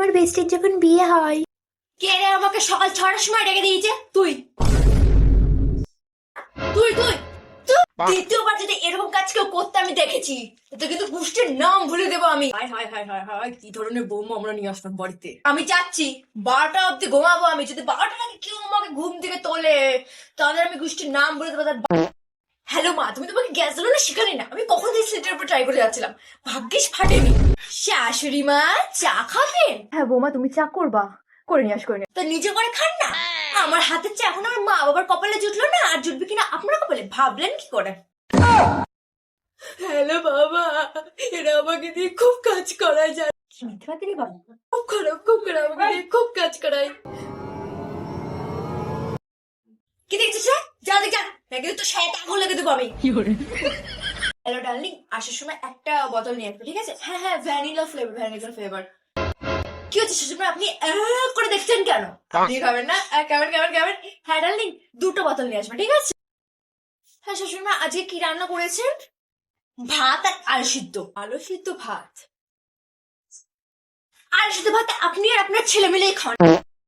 আমার বেস্টির যখন বিয়ে হয়। কে রে আমাকে সকাল ছটার সময় ডেকে দিয়েছে? তুই। তুই তুই দ্বিতীয়বার যদি এরকম কাজ কেউ করতে আমি দেখেছি তো কিন্তু গোষ্ঠীর নাম ভুলে দেবো আমি। হায় হায় হায় হায় হায় কি ধরনের বৌমা আমরা নিয়ে আসলাম বাড়িতে। আমি চাচ্ছি বারোটা অব্দি ঘুমাবো আমি। যদি বারোটা কেউ আমাকে ঘুম থেকে তোলে তাহলে আমি গোষ্ঠীর নাম বলে দেবো তার হ্যালো মা তুমি তোমাকে গ্যাস জ্বালানো শিখালি না। আমি কখন থেকে সিলিন্ডার উপর ট্রাই করে যাচ্ছিলাম। ভাগ্যিস ফাটেনি। শাশুড়ি মা চা খাবেন হ্যাঁ বৌমা তুমি চা করবা। করে নিয়ে আস করে তো নিজে করে খান না? আমার হাতের চা এখন আমার মা বাবার কপালে জুটলো না? আর জুটবে কিনা আপনার কপালে? ভাবলেন কি করে? হ্যালো বাবা এরা আমাকে দিয়ে খুব কাজ করায় যায় মিথ্যা বাবা খুব খারাপ খুব খারাপ আমাকে দিয়ে খুব কাজ করায় কি দেখছিস রে? যা দেখ তো সাথে আগুন লেগে দেবো আমি। হ্যালো ডার্লিং আসার সময় একটা বোতল নিয়ে আসবে ঠিক আছে? হ্যাঁ হ্যাঁ ভ্যানিলা ফ্লেভার ভ্যানিলা ফ্লেভার কি হচ্ছে শ্বশুর আপনি করে দেখছেন কেন? আপনি খাবেন না? খাবেন খাবেন খাবেন। হ্যাঁ ডার্লিং দুটো বোতল নিয়ে আসবে ঠিক আছে? হ্যাঁ শ্বশুর মা আজকে কি রান্না করেছেন? ভাত আর আলু সিদ্ধ। আলু সিদ্ধ ভাত। আলু সিদ্ধ ভাত আপনি আর আপনার ছেলে মিলেই খান।